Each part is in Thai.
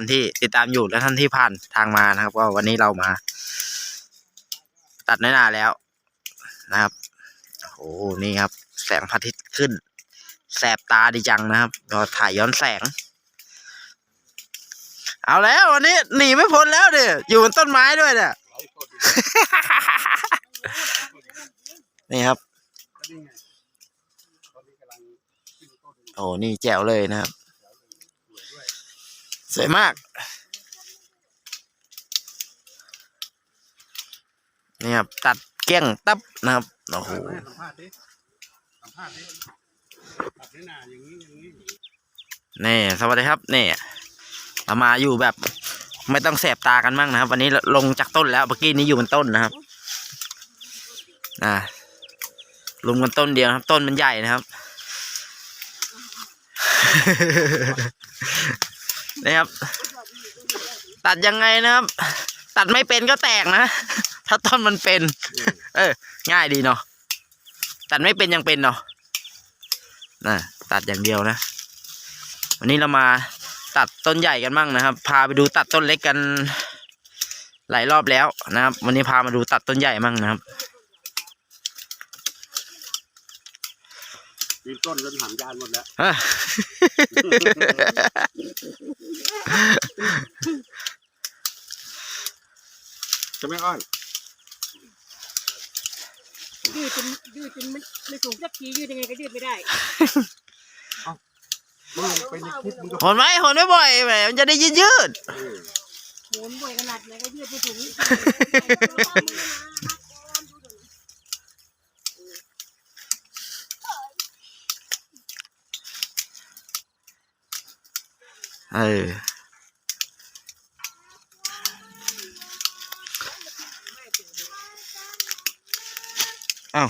ท่านที่ติดตามอยู่และท่านที่ผ่านทางมานะครับ ก็วันนี้เรามา ตัดน้อยนาแล้วนะครับโอ้โหนี่ครับ แสงพระอาทิตย์ขึ้น แสบตาดีจังนะครับก็ถ่ายย้อนแสง เอาแล้ววันนี้หนีไม่พ้นแล้วเด้ออยู่บนต้นไม้ด้วยเนี่ยนี่ครับ โอ้นี่แจ๋วเลยนะครับ วยมาก นี่ครับ ตัดเกลี้ยงตับนะครับ โอ้โหนี่ยสวัสดีครับ นี่เรามาอยู่แบบ ไม่ต้องแสบตากันมั่งนะครับ วันนี้ลงจากต้นแล้วเมื่อกี้นี้อยู่บนต้นนะครับนะลุมกันต้นเดียวครับ ต้นมันใหญ่นะครับ นี่ครับ ตัดยังไงนะครับ ตัดไม่เป็นก็แตกนะ ถ้าต้นมันเป็น เออ ง่ายดีเนาะตัดไม่เป็นยังเป็นเนาะนะตัดอย่างเดียวนะ วันนี้เรามาตัดต้นใหญ่กันบ้างนะครับ พาไปดูตัดต้นเล็กกัน หลายรอบแล้วนะครับ วันนี้พามาดูตัดต้นใหญ่บ้างนะครับ มีต้นจนหางยานหมดแล้วอะจะไม่อ้อยยืดจนยืดจนไม่ไม่สูงสักทียืดยังไงก็ยืดไม่ได้มึงไปในคลิปมึงก็หนไหมหนไม่บ่อยแหมมันจะได้ยืดยืดเออโหนบ่อยขนาดไหนก็ยืดไม่ถึง เออเอ้า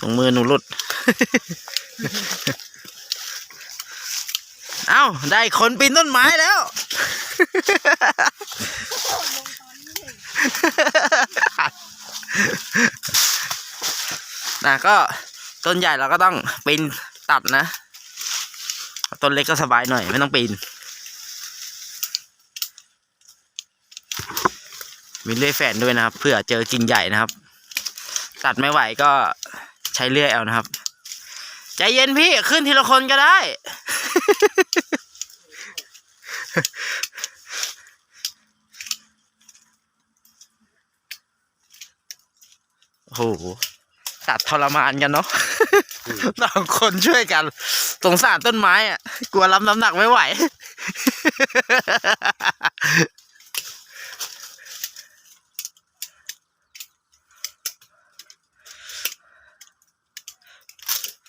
ส่งมือหนูหลุด เอ้า ได้คนปีนต้นไม้แล้ว นะก็ต้นใหญ่เราก็ต้องปีนตัดนะ ต้นเล็กก็สบายหน่อย ไม่ต้องปีน มีเลื่อยแฝนด้วยนะครับ เพื่อเจอกิ่งใหญ่นะครับ ตัดไม่ไหวก็ใช้เลื่อยเอานะครับ ใจเย็นพี่ขึ้นทีละคนก็ได้ โอ้โห ตัดทรมานกันเนาะสองคนช่วยกัน สงสารต้นไม้อะกลัวรับน้ำหนักไม่ไหว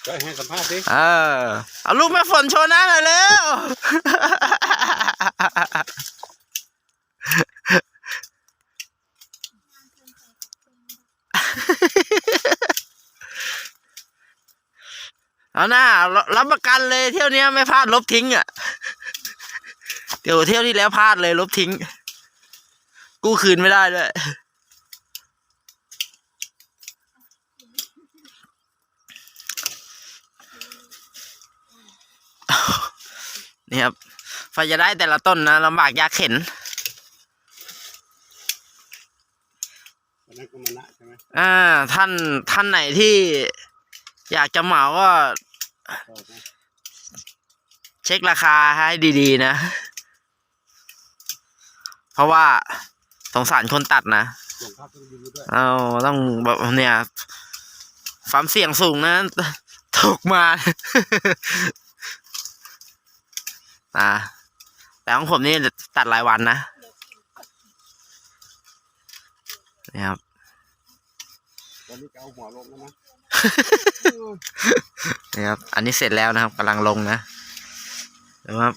ก็ให้สัมภาษณ์ดิเออเอาลูกแม่ฝนโชว์หน้าหน่อยเร็ว เอา หน้ารับประกันเลยเที่ยวเนี้ยไม่พลาดลบทิ้งอะ เดี๋ยวเที่ยวที่แล้วพลาดเลยลบทิ้ง กู้คืนไม่ได้ด้วยนี่ครับไฟจะได้แต่ละต้นนะลำบากยากเข็นวันนั้นก็มานะใช่ไหมอ่า ท่านท่านไหนที่อยากจะเหมาก็ชอบนะ เช็คราคาให้ดีๆนะ เพราะว่าสงสารคนตัดนะส่งภาพต้องดูด้วยเอาต้องแบบเนี่ยความเสี่ยงสูงนะตกมาอ่าแต่ของผมนี่ตัดรายวันนะนี่ครับวันนี้จะเอาหัวลงแล้วนะ นี่ครับ อันนี้เสร็จแล้วนะครับกำลังลงนะดูครับ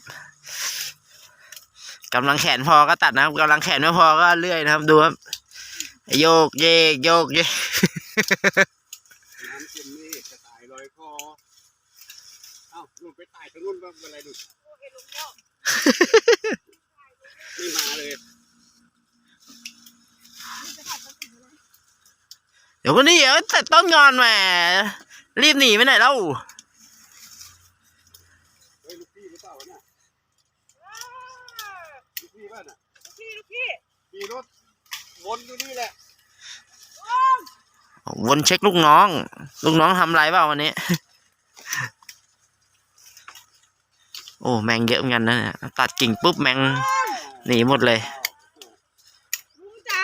กำลังแขนพอก็ตัดนะครับกำลังแขนไม่พอก็เลื่อยนะครับ ดูครับ โยกเยกโยกเยกเอ้าลูกไปตายทางนู้นว่าเป็นไรดูไม่มาเลย เดี๋ยวก็นี่เดี๋ยวแต่ต้นงอนแหมรีบหนีไปไหนแล้วเฮ้ยลูกพี่หรือเปล่าวะเนี่ยป่ะน่ะพี่ลูกพี่ขี่รถวนอยู่นี่แหละวนเช็คลูกน้อง ลูกน้องทำอะไรเปล่าวันนี้ โอ้ แมงเยอะเหมือนกันนะเนี่ยตัดกิ่งปุ๊บแมงหนีหมดเลย ลุงจ๋า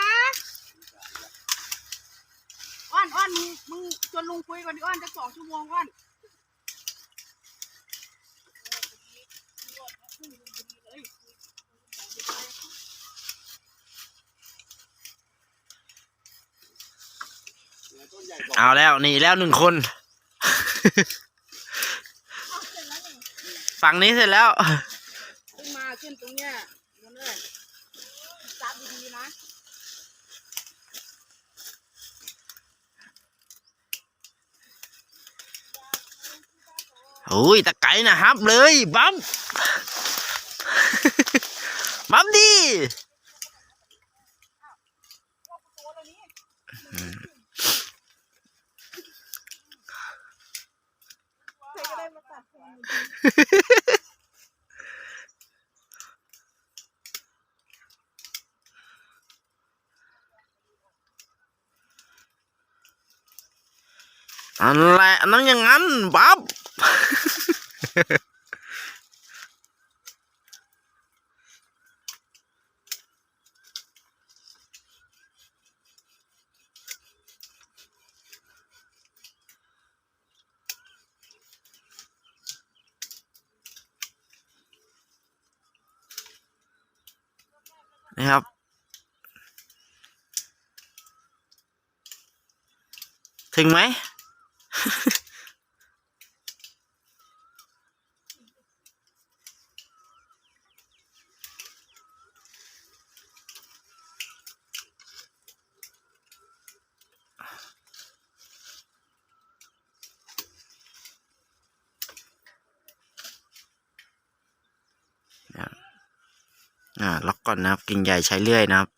อ้อนอ้อนมึงมึงชวนลุงคุยก่อนดิอ้อนจะสองชั่ วงก่อนเอกเอาแล้วหนีแล้วหนึ่งคน ฝั่งนี้เสร็จแล้ว ขึ้นมาขึ้นตรงเนี้ยนั่นเลยจับดีๆนะ โอุ้ยตะไก่นะฮับเลยบัมบัมดีอันแหละนั่นอย่างนั้นบัม นะครับ ถึงไหม อ่าล็อกก่อนนะครับ กิ่งใหญ่ใช้เลื่อยนะครับ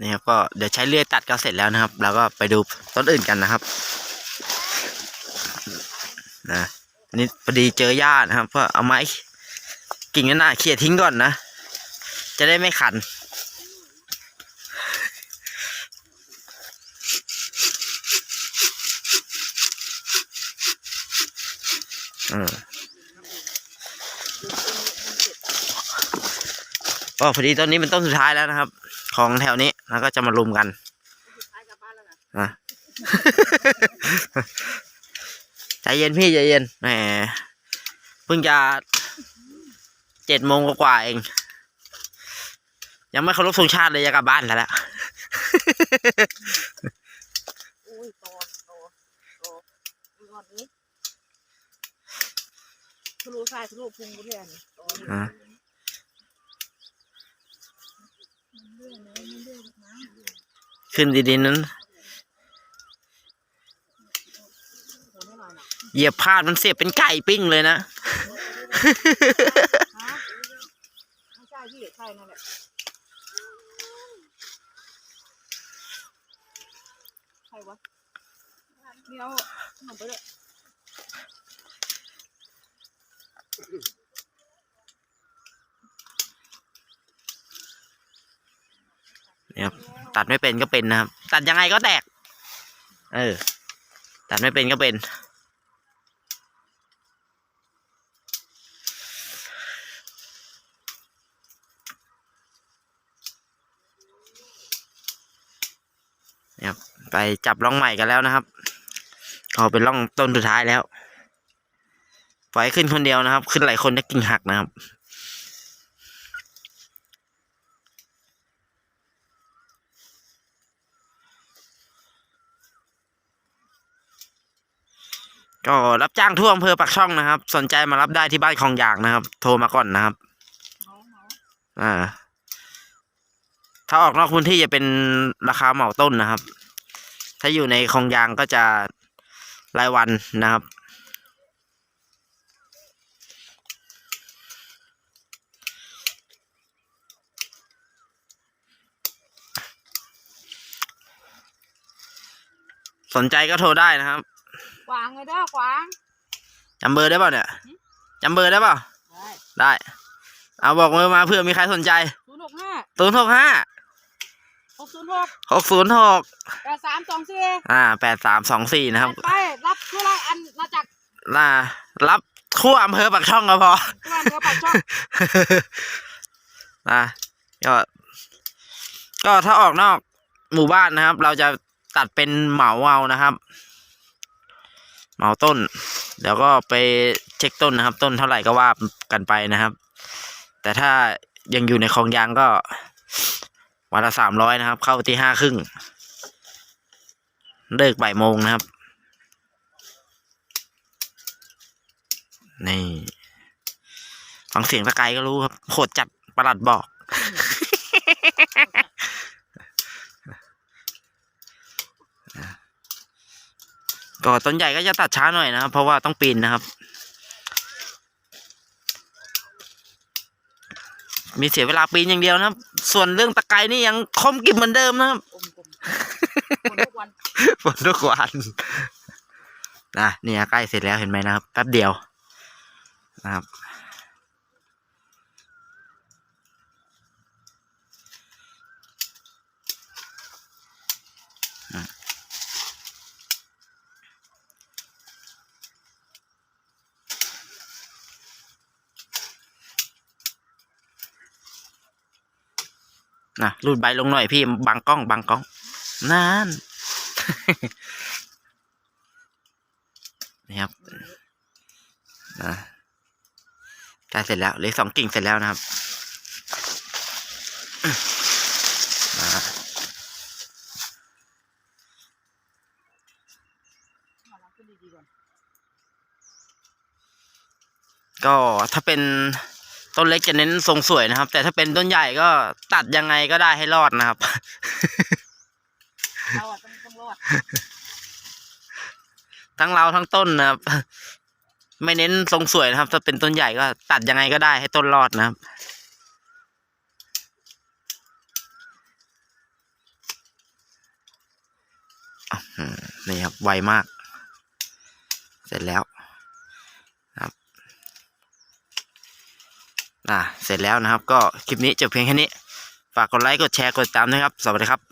นี่ครับก็เดี๋ยวใช้เลื่อยตัดก็เสร็จแล้วนะครับแล้วก็ไปดูต้นอื่นกันนะครับนะนี่พอดีเจอหญ้านะครับก็เอาไม้กิ่งนั้นน่ะเขี่ยทิ้งก่อนนะ จะได้ไม่ขัน อืมก็พอดีต้นนี้เป็นต้นสุดท้ายแล้วนะครับ ของแถวนี้แล้วก็จะมารุมกันนะอะใจเย็นพี่ใจเย็นแหมเพิ่งจะเจ็ดโมงกว่าเอง ยังไม่เคารพธงชาติเลยจะกลับบ้านแล้วล่ะ อุ้ยโตโตโตดูก่อนนี้ ทะลุซ้ายทะลุพุงกูแทนโตอะขึ้นดีๆนั้นโหไม่หน่อยนะเหยียบพลาดมันเสียบเป็นไก่ปิ้งเลยนะฮะไม่ใช่พี่ใช่นั่นแหละใครวะมีเอาขนมไปเลย เนี่ยครับตัดไม่เป็นก็เป็นนะครับ ตัดยังไงก็แตก เออ ตัดไม่เป็นก็เป็นเนี่ยครับ ไปจับร่องใหม่กันแล้วนะครับก็เป็นร่องต้นสุดท้ายแล้ว ปล่อยให้ขึ้นคนเดียวนะครับ ขึ้นหลายคนจะกิ่งหักนะครับ ก็รับจ้างทั่วอำเภอปากช่องนะครับ สนใจมารับได้ที่บ้านคลองยางนะครับ โทรมาก่อนนะครับเมาเมาอ่า ถ้าออกนอกพื้นที่จะเป็นราคาเหมาต้นนะครับ ถ้าอยู่ในคลองยางก็จะรายวันนะครับ สนใจก็โทรได้นะครับขวางเลยเด้อขวางจำเบอร์ได้เปล่าเนี่ยจำเบอร์ได้เปล่าได้ได้เอาบอกเบอร์มาเผื่อมีใครสนใจศูนย์หกห้าศูนย์หกห้าหกศูนย์หกหกศูนย์หกแปดสามสองสี่อ่าแปดสามสองสี่นะครับไปรับทั่วไรอันมาจากน่ารับทั่วอำเภอปากช่องก็พอทั่วอำเภอปากช่องนะก็ก็ถ้าออกนอกหมู่บ้านนะครับ เราจะ ตัดเป็นเหมาเอานะครับ เหมาต้น เดี๋ยวก็ไปเช็คต้นนะครับ ต้นเท่าไหร่ก็ว่ากันไปนะครับ แต่ถ้ายังอยู่ในคลองยางก็วันละสามร้อยนะครับ เข้าที่ห้าครึ่งเลิกบ่ายโมงนะครับ นี่ ฟังเสียงตะไคร้ก็รู้ครับโหดจัดประหลัดบอก ก็ต้นใหญ่ก็จะตัดช้าหน่อยนะครับ เพราะว่าต้องปีนนะครับ มีเสียเวลาปีนอย่างเดียวนะครับ ส่วนเรื่องตะไคร้นี่ยังคมกริบเหมือนเดิมนะครับกลมๆคนทุกวันฝนทุกวันนะเนี่ยใกล้เสร็จแล้วเห็นไหมนะครับแป๊บเดียวนะครับ นะรูดใบลงหน่อยพี่บังกล้องบังกล้องนั่นนี่ครับนะกล้เสร็จแล้วเล็กสองกิ่งเสร็จแล้วนะครับนะก็ถ้าเป็น ต้นเล็กจะเน้นทรงสวยนะครับ แต่ถ้าเป็นต้นใหญ่ก็ตัดยังไงก็ได้ให้รอดนะครับเราอะต้องต้องรอดทั้งเราทั้งต้นนะครับ ไม่เน้นทรงสวยนะครับ ถ้าเป็นต้นใหญ่ก็ตัดยังไงก็ได้ให้ต้นรอดนะครับ นี่ครับไวมาก เสร็จแล้วครับ อ่าเสร็จแล้วนะครับ ก็คลิปนี้จบเพียงแค่นี้ ฝากกดไลค์กดแชร์กดติดตามด้วยครับ สวัสดีครับ